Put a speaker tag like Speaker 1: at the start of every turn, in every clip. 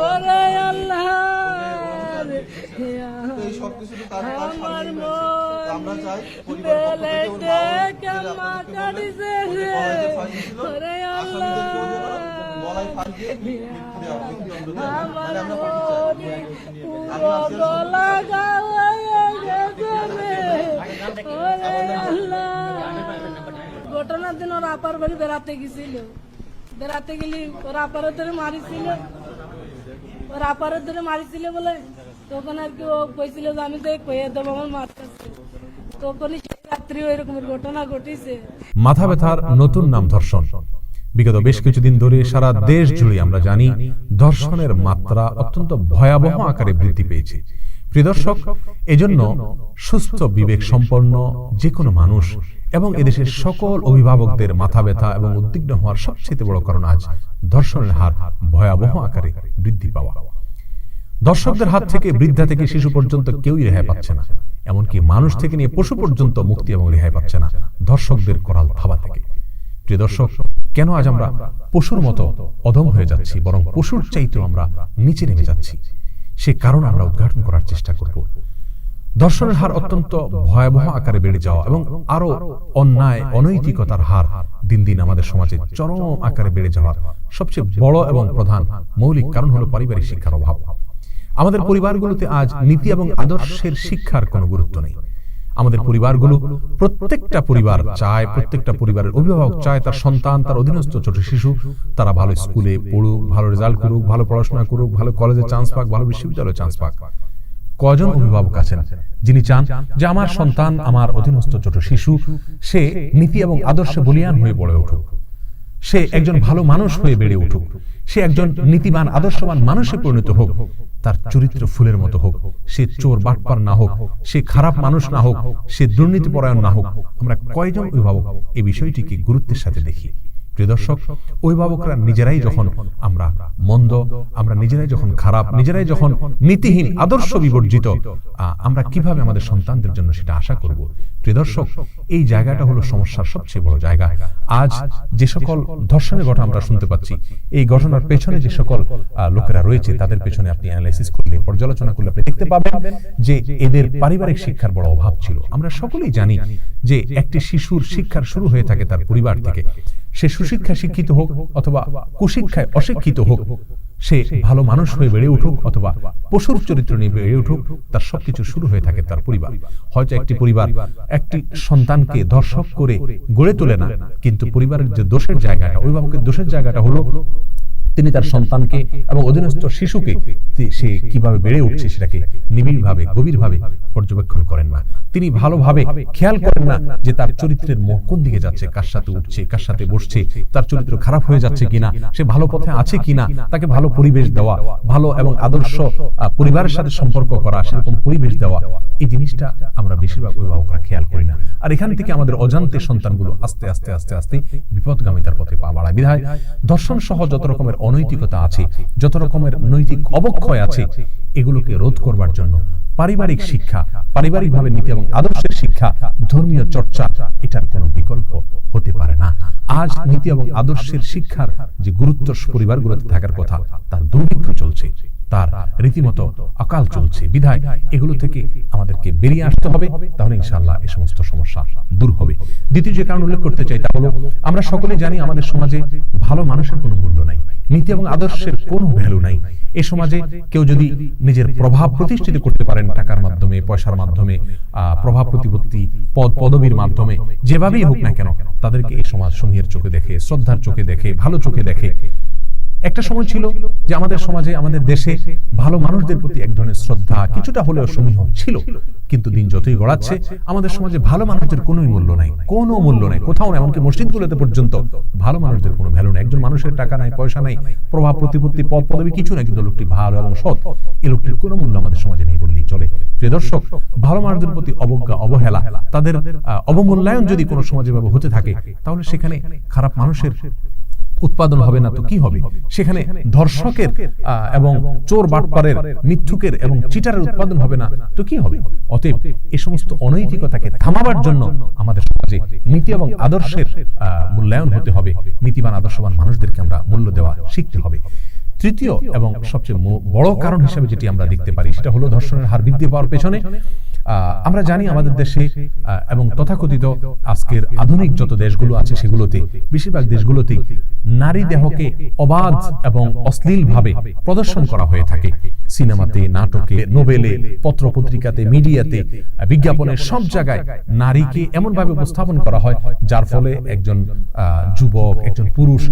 Speaker 1: ওরে আল্লাহ।
Speaker 2: এই তার তার
Speaker 1: আমরা
Speaker 2: চাই পরিবার ওর
Speaker 1: ঘটনার দিন ওর আপার বাড়ি বেড়াতে গেছিল। বেড়াতে গেলি ওর আপারের ধরে মারিছিল। ধরে মারিছিল বলে? তখন আর কি ও কইছিল যে, আমি তো কয়ে আমার তখনই রাত্রি ওই রকমের ঘটনা
Speaker 3: মাথা ব্যথার নতুন নাম ধর্ষণ। বিগত বেশ কিছুদিন ধরে সারা দেশ জুড়ে আমরা জানি, ধর্ষণের মাত্রা অত্যন্ত ভয়াবহ আকারে বৃদ্ধি পেয়েছে। প্রিয় দর্শক, এজন্য সুস্থ বিবেক সম্পন্ন যে কোনো মানুষ এবং এদেশের সকল অভিভাবকদের মাথা ব্যথা এবং উদ্বিগ্ন হওয়ার সবচেয়ে বড় কারণ আজ ধর্ষণের হার ভয়াবহ আকারে বৃদ্ধি পাওয়া। দর্শকদের হাত থেকে বৃদ্ধা থেকে শিশু পর্যন্ত কেউই রেহাই পাচ্ছে না। এমনকি মানুষ থেকে নিয়ে পশু পর্যন্ত মুক্তি এবং রেহাই পাচ্ছে না। দর্শকদের করাল থাবা থেকে। প্রিয় দর্শক কেন আজ আমরা পশুর মতো অধম হয়ে যাচ্ছি বরং পশুর চাইতেও আমরা নিচে নেমে যাচ্ছি? সে কারণ আমরা উদ্ঘাটন করার চেষ্টা করব। দর্শনের হার অত্যন্ত ভয়াবহ আকারে বেড়ে যাওয়া এবং আরও অন্যায়, অনৈতিকতার হার দিন দিন আমাদের সমাজে চরম আকারে বেড়ে যাওয়ার সবচেয়ে বড় এবং প্রধান মৌলিক কারণ হলো পারিবারিক শিক্ষার অভাব। আমাদের পরিবারগুলোতে আজ নীতি এবং আদর্শের শিক্ষার কোনো গুরুত্ব নেই। আমাদের পরিবারগুলো প্রত্যেকটা পরিবার চায়, প্রত্যেকটা পরিবারের অভিভাবক চায়, তার সন্তান, তার অধীনস্থ ছোট শিশু, তারা ভালো স্কুলে পড়ুক, ভালো রেজাল্ট করুক, ভালো পড়াশোনা করুক, ভালো কলেজে চান্স পাক, ভালো বিশ্ববিদ্যালয়ে চান্স পাক। কজন অভিভাবক আছেন? যিনি চান যে আমার সন্তান আমার অধীনস্থ ছোট শিশু সে নীতি এবং আদর্শে বলিয়ান হয়ে গড়ে উঠুক। সে একজন ভালো মানুষ হয়ে বেড়ে উঠুক। সে একজন নীতিবান আদর্শবান মানুষে পরিণত হোক। তার চরিত্র ফুলের মতো হোক। সে চোর বাটপার না হোক। সে খারাপ মানুষ না হোক। সে দুর্নীতিপরায়ণ না হোক। আমরা কয়জন অভিভাবক এই বিষয়টিকে গুরুত্বের সাথে দেখি? প্রিয় দর্শক, অভিভাবকরা নিজেরাই যখন আমরা মন্দ, আমরা নিজেরাই যখন খারাপ, নিজেরাই যখন নীতিহীন, আদর্শ বিবর্জিত আমরা কীভাবে আমাদের সন্তানদের জন্য সেটা আশা করব? প্রিয় দর্শক এই জায়গাটা হলো সমস্যার সবচেয়ে বড় জায়গা। আজ যে সকল ধর্ষণের ঘটনা আমরা শুনতে পাচ্ছি, এই ঘটনার পেছনে যে সকল লোকেরা রয়েছে, তাদের পেছনে আপনি অ্যানালাইসিস করলে, পর্যালোচনা করলে আপনি দেখতে পাবেন যে এদের পারিবারিক শিক্ষার বড় অভাব ছিল। আমরা সকলেই জানি যে একটি শিশুর শিক্ষার শুরু হয়ে থাকে তার পরিবার থেকে। সে সুশিক্ষা শিক্ষিত হোক অথবা কুশিক্ষায় অশিক্ষিত হোক সে ভালো মানুষ হয়ে বেড়ে উঠুক অথবা পশুর চরিত্র নিয়ে বেড়ে উঠুক, তার সবকিছু শুরু হয়ে থাকে তার পরিবার। হয়তো একটি পরিবার একটি সন্তানকে দর্শক করে গড়ে তোলে না, কিন্তু পরিবারের যে দোষের জায়গাটা, অভিভাবকের দোষের জায়গাটা হলো তিনি তার সন্তানকে এবং অধীনস্থ শিশুকে সে কীভাবে বেড়ে উঠছে সেটাকে নিবিড়ভাবে, গভীরভাবে পর্যবেক্ষণ করেন না তিনি ভালোভাবে খেয়াল করেন না যে তার চরিত্রের মোড় কোন দিকে যাচ্ছে, কার সাথে উঠছে, কার সাথে বসছে, তার চরিত্র খারাপ হয়ে যাচ্ছে কিনা, সে ভালো পথে আছে কিনা, তাকে ভালো পরিবেশ দেওয়া, ভালো এবং আদর্শ পরিবারের সাথে সম্পর্ক করা, সেরকম পরিবেশ দেওয়া, এই জিনিসটা আমরা বেশিরভাগ অভিভাবকরা খেয়াল করি না। আর এখান থেকে আমাদের অজান্তে সন্তানগুলো আস্তে আস্তে আস্তে আস্তে বিপদগামিতার পথে পা বাড়ায়। বিধায় দর্শন সহ যত রকমের অনৈতিকতা আছে, যত রকমের নৈতিক অবক্ষয় আছে, এগুলোকে রোধ করবার জন্য পারিবারিক শিক্ষা, পারিবারিকভাবে নীতি এবং আদর্শের শিক্ষা, ধর্মীয় চর্চা, এটার কোনো বিকল্প হতে পারে না। আজ নীতি এবং আদর্শের শিক্ষার যে গুরুত্ব পরিবারগুলোতে থাকার কথা, তার দুর্ভিক্ষ চলছে, তার রীতিমতো অকাল চলছে। বিধায় এগুলো থেকে আমাদেরকে বেরিয়ে আসতে হবে, তাহলে ইনশাল্লাহ এই সমস্ত সমস্যা দূর হবে। দ্বিতীয় যে কারণ উল্লেখ করতে চাই তা হলো, আমরা সকলে জানি আমাদের সমাজে ভালো মানুষের কোনো মূল্য নাই। নীতি এবং আদর্শের কোনো ভ্যালু নাই। এ সমাজে কেউ যদি নিজের প্রভাব প্রতিষ্ঠিত করতে পারেন টাকার মাধ্যমে, পয়সার মাধ্যমে প্রভাব প্রতিপত্তি, পদ, পদবীর মাধ্যমে, যেভাবেই হোক না কেন, তাদেরকে এই সমাজ সমূহের চোখে দেখে, শ্রদ্ধার চোখে দেখে, ভালো চোখে দেখে একটা সময় ছিল যে আমাদের সমাজে, আমাদের দেশে ভালো মানুষদের প্রতি এক ধরনের শ্রদ্ধা কিছুটা হলেও সমীহ ছিল। কিন্তু দিন যতই গড়াচ্ছে, আমাদের সমাজে ভালো মানুষদের কোনো মূল্য নাই, কোনো মূল্য নাই। কোথাও না, এমনকি মসজিদগুলোতে পর্যন্ত ভালো মানুষদের কোনো ভ্যালু নেই। একজন মানুষের টাকা নাই, পয়সা নাই, প্রভাব, প্রতিপত্তি, পদ, পদবী কিছু নাই, কিন্তু লোকটি ভালো এবং সৎ। এই লোকটির কোনো মূল্য আমাদের সমাজে নেই বললেই চলে। প্রিয় দর্শক, ভালো মানুষদের প্রতি অবজ্ঞা, অবহেলা, তাদের অবমূল্যায়ন যদি কোনো সমাজে ভাবে হতে থাকে, তাহলে সেখানে খারাপ মানুষের উৎপাদন হবে না তো কি হবে সেখানে ধর্ষকের এবং চোর বাটপারের মিথ্যুকের এবং চিটারের উৎপাদন হবে না তো কি হবে? অতএব এই সমস্ত অনৈতিকতাকে থামাবার জন্য আমাদের সমাজে নীতি এবং আদর্শের আহ, মূল্যায়ন হতে হবে নীতিবান আদর্শবান মানুষদেরকে আমরা মূল্য দেওয়া শিখতে হবে। তৃতীয় এবং সবচেয়ে বড় কারণ হিসেবে যেটি আমরা দেখতে পারি সেটা হলো ধর্ষণের হার বৃদ্ধি পাওয়ার পেছনে আমরা জানি আমাদের দেশে এবং তথাকথিত আজকের আধুনিক যত দেশগুলো আছে সেগুলোতে, বেশিরভাগ দেশগুলোতেই নারী দেহকে অবাধ এবং অশ্লীলভাবে প্রদর্শন করা হয়ে থাকে। সিনেমাতে, নাটকে, নোবেলে পত্র পত্রিকাতে মিডিয়াতে, বিজ্ঞাপনে সব জায়গায় নারীকে এমনভাবে উপস্থাপন করা হয়, যার ফলে একজন যুবক, একজন পুরুষ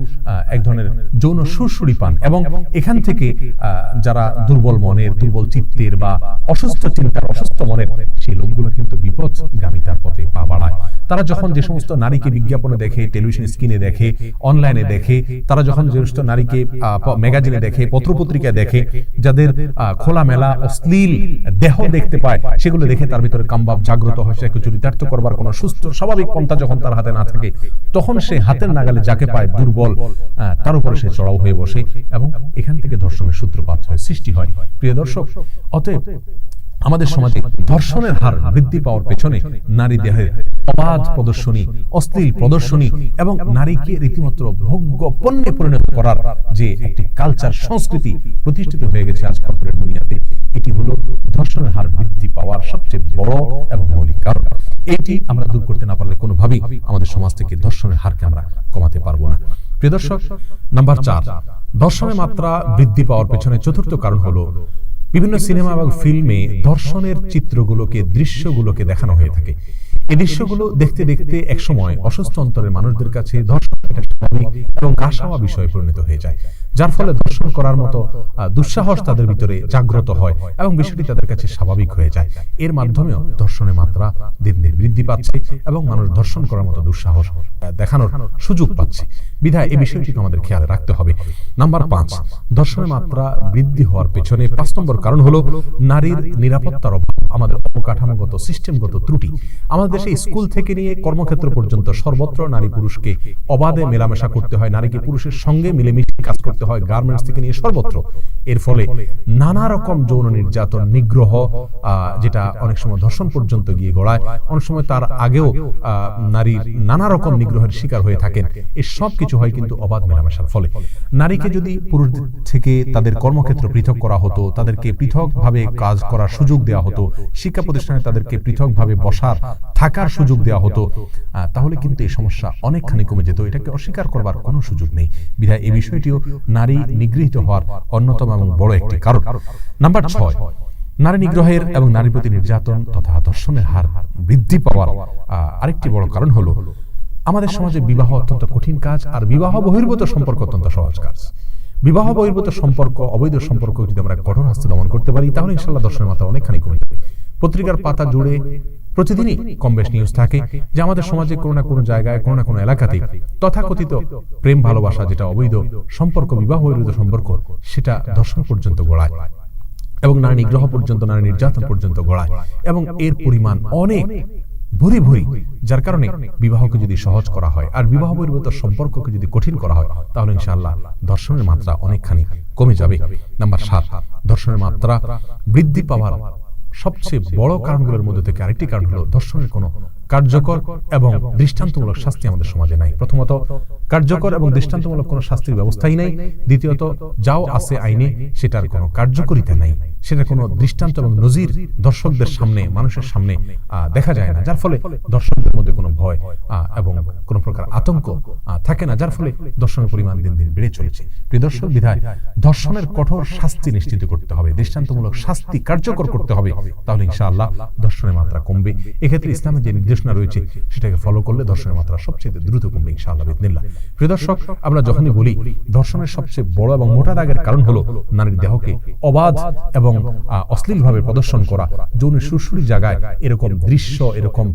Speaker 3: এক ধরনের যৌন সুরসুরি পান এবং এখান থেকে যারা দুর্বল মনের, দুর্বল চিত্তের বা অসুস্থ চিন্তার অসুস্থ মনের সেই লোকগুলো কিন্তু পথে পা বাড়ায়। তারা যখন যে সমস্ত নারীকে বিজ্ঞাপনে দেখে, টেলিভিশন স্ক্রিনে দেখে, অনলাইনে দেখে, তারা যখন যে সমস্ত নারীকে ম্যাগাজিনে দেখে, পত্রপত্রিকায় দেখে, যাদের খোলামেলা, অশ্লীল দেহ দেখতে পায়, সেগুলো দেখে তার ভিতরে কামবাব জাগ্রত হয় চরিতার্থ করবার কোনো সুস্থ, স্বাভাবিক পন্থা যখন তার হাতে না থাকে, তখন সে হাতের নাগালে যাকে পায় দুর্বল তার উপরে সে চড়াও হয়ে বসে এবং এখান থেকে ধর্ষণের সূত্রপাত হয়, সৃষ্টি হয়। প্রিয় দর্শক, অতএব আমাদের সমাজে ধর্ষণের হার বৃদ্ধি পাওয়ার পেছনে নারী দেহের অবাধ প্রদর্শনী অশ্লীল প্রদর্শনী এবং নারীকে রীতিমাত্র ভোগ্য পণ্যে পরিণত করার যে একটি কালচার সংস্কৃতি প্রতিষ্ঠিত হয়ে গেছে আজকালকার দুনিয়াতে। এটি হলো ধর্ষণের হার বৃদ্ধি পাওয়ার সবচেয়ে বড় এবং মৌলিক কারণ। এটি আমরা দূর করতে না পারলে কোনোভাবেই আমাদের সমাজ থেকে ধর্ষণের হারকে আমরা কমাতে পারব না। প্রিয় দর্শক নাম্বার চার। ধর্ষণের মাত্রা বৃদ্ধি পাওয়ার পেছনে চতুর্থ কারণ হলো বিভিন্ন সিনেমা এবং ফিল্মে ধর্ষণের চিত্রগুলোকে, দৃশ্যগুলোকে দেখানো হয়ে থাকে। এই দৃশ্যগুলো দেখতে দেখতে একসময় অসুস্থ অন্তরের মানুষদের কাছে ধর্ষণ এবং গা সাওয়া বিষয়ে পরিণত হয়ে যায়, যার ফলে ধর্ষণ করার মতো দুঃসাহস তাদের ভিতরে জাগ্রত হয় এবং বিষয়টি তাদের কাছে স্বাভাবিক হয়ে যায়। এর মাধ্যমেও ধর্ষণের মাত্রা দিন দিন বৃদ্ধি পাচ্ছে এবং মানুষ ধর্ষণ করার মতো দুঃসাহস দেখানোর সুযোগ পাচ্ছে। বিধায় এই বিষয়টিকে আমাদের খেয়াল রাখতে হবে। নাম্বার পাঁচ, ধর্ষণের মাত্রা বৃদ্ধি হওয়ার পেছনে পাঁচ নম্বর কারণ হলো নারীর নিরাপত্তার অভাব, আমাদের অবকাঠামোগত, সিস্টেমগত ত্রুটি। আমাদের দেশে স্কুল থেকে নিয়ে কর্মক্ষেত্র পর্যন্ত সর্বত্র নারী পুরুষকে অবাধে মেলামেশা করতে হয় নারীকে পুরুষের সঙ্গে মিলেমিশে কাজ করতে হয় গার্মেন্টস থেকে নিয়ে সর্বত্র। এর ফলে নানা রকম যৌন নির্যাতন, নিগ্রহ যেটা অনেক সময় ধর্ষণ পর্যন্ত গিয়ে গড়ায়, অনেক সময় তার আগেও নারীর নানা রকম নিগ্রহের শিকার হয়ে থাকেন। এই সব কিছু হয় কিন্তু অবাধ মেলামেশার ফলে। নারীকে যদি পুরুষদের থেকে তাদের কর্মক্ষেত্র পৃথক করা হতো, তাদেরকে পৃথকভাবে কাজ করার সুযোগ দেওয়া হতো, শিক্ষা প্রতিষ্ঠানে তাদেরকে পৃথকভাবে বসার, থাকার সুযোগ দেওয়া হতো তাহলে কিন্তু এই সমস্যা অনেকখানি কমে যেত। এটাকে অস্বীকার করবার কোনো সুযোগ নেই। বিধায় এই বিষয়টিও নারী নিগৃহীত হওয়ার অন্যতম এবং বড় একটি কারণ। নাম্বার ছয় নারী নিগ্রহের এবং নারী প্রতি নির্যাতন তথা ধর্ষণের হার বৃদ্ধি পাওয়ার আরেকটি বড় কারণ হলো আমাদের সমাজে বিবাহ অত্যন্ত কঠিন কাজ আর বিবাহ বহির্ভূত সম্পর্ক অত্যন্ত সহজ কাজ। বিবাহ বহির্ভূত সম্পর্ক অবৈধ সম্পর্ক যদি আমরা কঠোর হস্তে দমন করতে পারি তাহলে ইনশাল্লাহ দর্শনের মাত্রা অনেকখানি কমে যাবে। পত্রিকার পাতা জুড়ে প্রতিদিনই কম বেশ নিউজ থাকে যে আমাদের সমাজে কোনো না কোনো জায়গায় কোনো না কোনো এলাকাতে তথাকথিত প্রেম ভালোবাসা যেটা অবৈধ সম্পর্ক বিবাহ বহির্ভূত সম্পর্ক সেটা দর্শন পর্যন্ত গড়ায়। এবং নারী নিগ্রহ পর্যন্ত নারী নির্যাতন পর্যন্ত গড়ায়। এবং এর পরিমাণ অনেক ভরি ভরি যার কারণে বিবাহকে যদি সহজ করা হয় আর বিবাহ বহির্ভূত সম্পর্ককে যদি কঠিন করা হয় তাহলে ইনশাআল্লাহ ধর্ষণের মাত্রা অনেকখানি কমে যাবে। নাম্বার সাত ধর্ষণের মাত্রা বৃদ্ধি পাওয়ার সবচেয়ে বড় কারণগুলোর মধ্যে থেকে আরেকটি কারণ হলো ধর্ষণের কোনো কার্যকর এবং দৃষ্টান্তমূলক শাস্তি আমাদের সমাজে নাই। প্রথমত কার্যকর এবং দৃষ্টান্তমূলক কোনো শাস্তির ব্যবস্থাই নাই। দ্বিতীয়ত যাও আছে আইনে সেটার কোনো কার্যকরিতা নাই। সেটা কোনো দৃষ্টান্ত এবং নজির দর্শকদের সামনে, মানুষের সামনে দেখা যায় না। যার ফলে দর্শকদের মধ্যে কোনো ভয় এবং কোনো প্রকার আতঙ্ক থাকে না, যার ফলে দর্শনের পরিমাণ দিন দিন বেড়ে চলেছে। প্রিয় দর্শক, বিধায় ধর্ষণের কঠোর শাস্তি নিশ্চিত করতে হবে, দৃষ্টান্তমূলক শাস্তি কার্যকর করতে হবে। তাহলে ইনশাআল্লাহ ধর্ষণের মাত্রা কমবে। এক্ষেত্রে ইসলামের যে নির্দেশনা রয়েছে, সেটাকে ফলো করলে ধর্ষণের মাত্রা সবচেয়ে দ্রুত কমবে ইনশাআল্লাহ বিদিনিল্লাহ প্রিয় দর্শক, আমরা যখনই বলি ধর্ষণের সবচেয়ে বড় এবং মোটা দাগের কারণ হলো নারীর দেহকে অবাধ এবং অশ্লীলভাবে প্রদর্শন করা যৌন সুরসুরি জায়গায় এরকম দৃশ্য, এরকম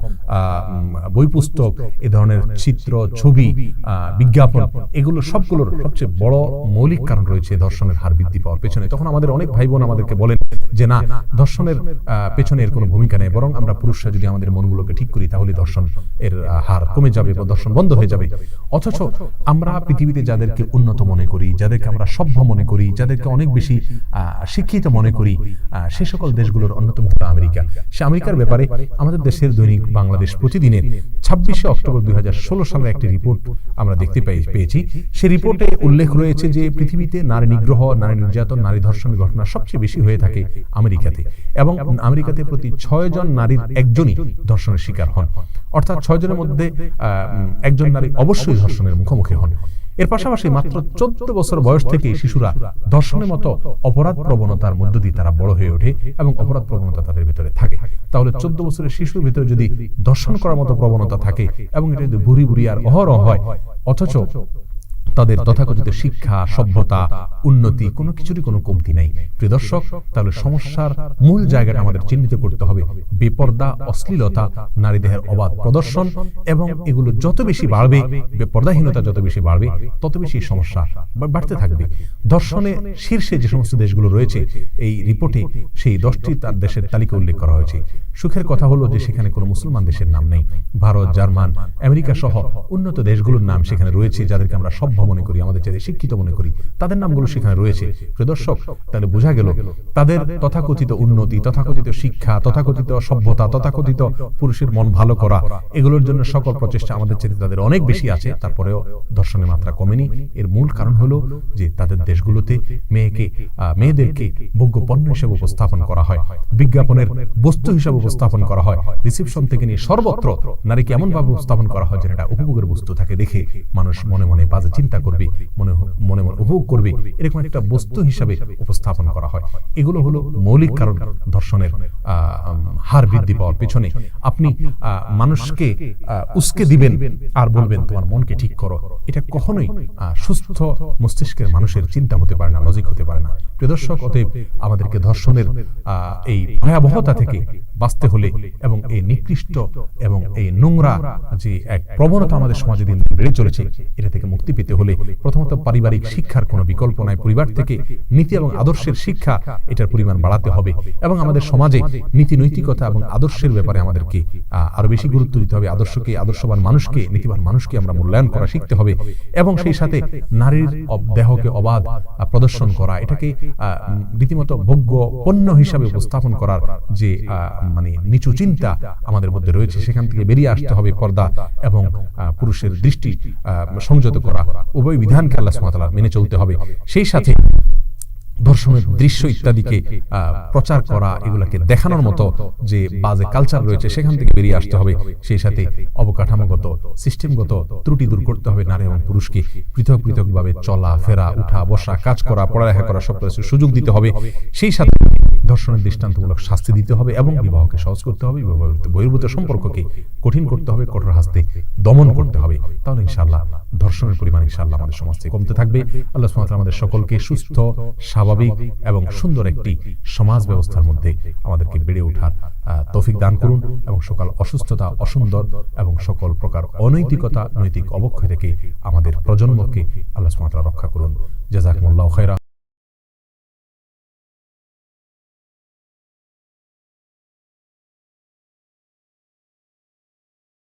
Speaker 3: বই পুস্তক এ ধরনের চিত্র, ছবি বিজ্ঞাপন, এগুলো সবগুলোর সবচেয়ে বড় মৌলিক কারণ রয়েছে ধর্ষণের হার বৃদ্ধি পাওয়ার পেছনে। তখন আমাদের অনেক ভাই বোন আমাদেরকে বলেন যে, না, ধর্ষণের পেছনে এর কোনো ভূমিকা নেই, বরং আমরা পুরুষরা যদি আমাদের মনগুলোকে ঠিক করি, তাহলে ধর্ষণ এর হার কমে যাবে বা ধর্ষণ বন্ধ হয়ে যাবে। অথচ আমরা পৃথিবীতে যাদেরকে উন্নত মনে করি, যাদেরকে আমরা সভ্য মনে করি, যাদেরকে অনেক বেশি শিক্ষিত মনে করি আহ, সে সকল দেশগুলোর অন্যতম হলো আমেরিকা। সে আমেরিকার ব্যাপারে আমাদের দেশের দৈনিক বাংলাদেশ প্রতিদিনের ছাব্বিশে অক্টোবর দুই সালের একটি রিপোর্ট আমরা দেখতে পেয়ে- পেয়েছি। সেই রিপোর্টে উল্লেখ রয়েছে যে পৃথিবীতে নারী নিগ্রহ নারী নির্যাতন নারী ধর্ষণের ঘটনা সবচেয়ে বেশি হয়ে থাকে আমেরিকাতে এবং আমেরিকাতে প্রতি ছয় জন নারীর একজনই ধর্ষণের শিকার হন। অর্থাৎ ছয় জনের মধ্যে একজন নারী অবশ্যই ধর্ষণের মুখোমুখি হন। এর পাশাপাশি মাত্র চোদ্দ বছর বয়স থেকে শিশুরা ধর্ষণের মতো অপরাধ প্রবণতার মধ্য দিয়ে তারা বড় হয়ে ওঠে এবং অপরাধ প্রবণতা তাদের ভিতরে থাকে। তাহলে চোদ্দ বছরের শিশুর ভিতরে যদি দর্শন করার মতো প্রবণতা থাকে এবং এটা যদি বুড়ি বুড়ি আর অহরহ হয়, অথচ তাদের তথাকথিত শিক্ষা সভ্যতা উন্নতি কোনো কিছুরই কোনো কমতি নেই। প্রিয় দর্শক তাহলে সমস্যার মূল জায়গাটা আমাদের চিহ্নিত করতে হবে। বেপর্দা অশ্লীলতা নারী দেহের অবাধ প্রদর্শন এবং এগুলো যত বেশি বাড়বে বেপর্দাহীনতা যত বেশি বাড়বে তত বেশি সমস্যা বাড়তে থাকবে। দর্শনে শীর্ষে যে সমস্ত দেশগুলো রয়েছে এই রিপোর্টে সেই দশটি তার দেশের তালিকা উল্লেখ করা হয়েছে। সুখের কথা হলো যে সেখানে কোনো মুসলমান দেশের নাম নেই ভারত জার্মান আমেরিকা সহ উন্নত দেশগুলোর নাম সেখানে রয়েছে যাদেরকে আমরা সভ্য মনে করি, আমাদের যাদের শিক্ষিত মনে করি। তাদের নামগুলো সেখানে রয়েছে। দর্শক, তাহলে বোঝা গেল, তাদের তথাকথিত উন্নতি, তথাকথিত শিক্ষা, তথাকথিত সভ্যতা, তথাকথিত পুরুষের মন ভালো করা, এগুলোর জন্য সকল প্রচেষ্টা আমাদের চেয়ে তাদের অনেক বেশি আছে। তারপরেও ধর্ষণের মাত্রা কমেনি। এর মূল কারণ হলো যে তাদের দেশগুলোতে মেয়েকে মেয়েদেরকে ভোগ্য পণ্য হিসেবে উপস্থাপন করা হয়। বিজ্ঞাপনের বস্তু হিসেবে উপস্থাপন করা হয়। রিসিপশন থেকে নিয়ে সর্বত্র নারীকে এমন ভাবে উপস্থাপন করা হয় যেটা উপভোগের বস্তু থাকে দেখে মানুষ মনে মনে বাজে চিন্তা করবে, মনে মনে মনে উপভোগ করবে। এরকম একটা বস্তু হিসাবে উপস্থাপন করা হয়। এগুলো হলো মৌলিক কারণ ধর্ষণের হার বৃদ্ধি পাওয়ার পেছনে। আপনি মানুষকে উস্কে দিবেন আর বলবেন, তোমার মনকে ঠিক করো। এটা কখনোই সুস্থ মস্তিষ্কের মানুষের চিন্তা হতে পারে না লজিক হতে পারে না। প্রিয় দর্শক, অতএব আমাদেরকে ধর্ষণের এই ভয়াবহতা থেকে বাঁচতে হলে এবং এই নিকৃষ্ট এবং এই নোংরা যে এক প্রবণতা আমাদের সমাজে দিন বেড়ে চলেছে, এটা থেকে মুক্তি পেতে হলে প্রথমত পারিবারিক শিক্ষার কোনো বিকল্প নাই। পরিবার থেকে নীতি এবং আদর্শের শিক্ষা এটার পরিমাণ বাড়াতে হবে এবং আমাদের সমাজে নীতি নৈতিকতা এবং আদর্শের ব্যাপারে আমাদেরকে আরও বেশি গুরুত্ব দিতে হবে। আদর্শকে আদর্শবান মানুষকে নীতিবান মানুষকে আমরা মূল্যায়ন করা শিখতে হবে এবং সেই সাথে নারীর দেহকে অবাধ প্রদর্শন করা এটাকে রীতিমতো ভোগ্য পণ্য হিসাবে উপস্থাপন করার যে আহ, মানে নিচু চিন্তা আমাদের মধ্যে রয়েছে সেখান থেকে বেরিয়ে আসতে হবে পর্দা এবং পুরুষের দৃষ্টি আহ, সংযত করা উভয় বিধানকে আল্লাহ তাআলা মেনে চলতে হবে। সেই সাথে ধর্ষণের দৃশ্য ইত্যাদিকে প্রচার করা, এগুলাকে দেখানোর মতো যে বাজে কালচার রয়েছে, সেখান থেকে বেরিয়ে আসতে হবে। সেই সাথে অবকাঠামোগত সিস্টেমগত ত্রুটি দূর করতে হবে নারী এবং পুরুষকে পৃথক পৃথকভাবে চলা, ফেরা, উঠা, বসা, কাজ করা, পড়ালেখা করা, সব সুযোগ দিতে হবে। সেই সাথে ধর্ষণের দৃষ্টান্তমূলক শাস্তি দিতে হবে এবং বিবাহকে সহজ করতে হবে বিবাহ বহির্ভূত সম্পর্ককে কঠিন করতে হবে কঠোর হাসতে দমন করতে হবে। তাহলে ইনশাআল্লাহ ধর্ষণের পরিমাণ ইনশাআল্লাহ আমাদের সমাজ থেকে কমতে থাকবে। আল্লাহ তাআলা আমাদের সকলকে সুস্থ স্বাভাবিক এবং সুন্দর একটি সমাজ ব্যবস্থার মধ্যে আমাদেরকে বেড়ে ওঠার তৌফিক দান করুন এবং সকল অসুস্থতা অসুন্দর এবং সকল প্রকার অনৈতিকতা নৈতিক অবক্ষয় থেকে আমাদের প্রজন্মকে আল্লাহ সুবহানাহু রক্ষা করুন। জাযাকুমুল্লাহু খায়রা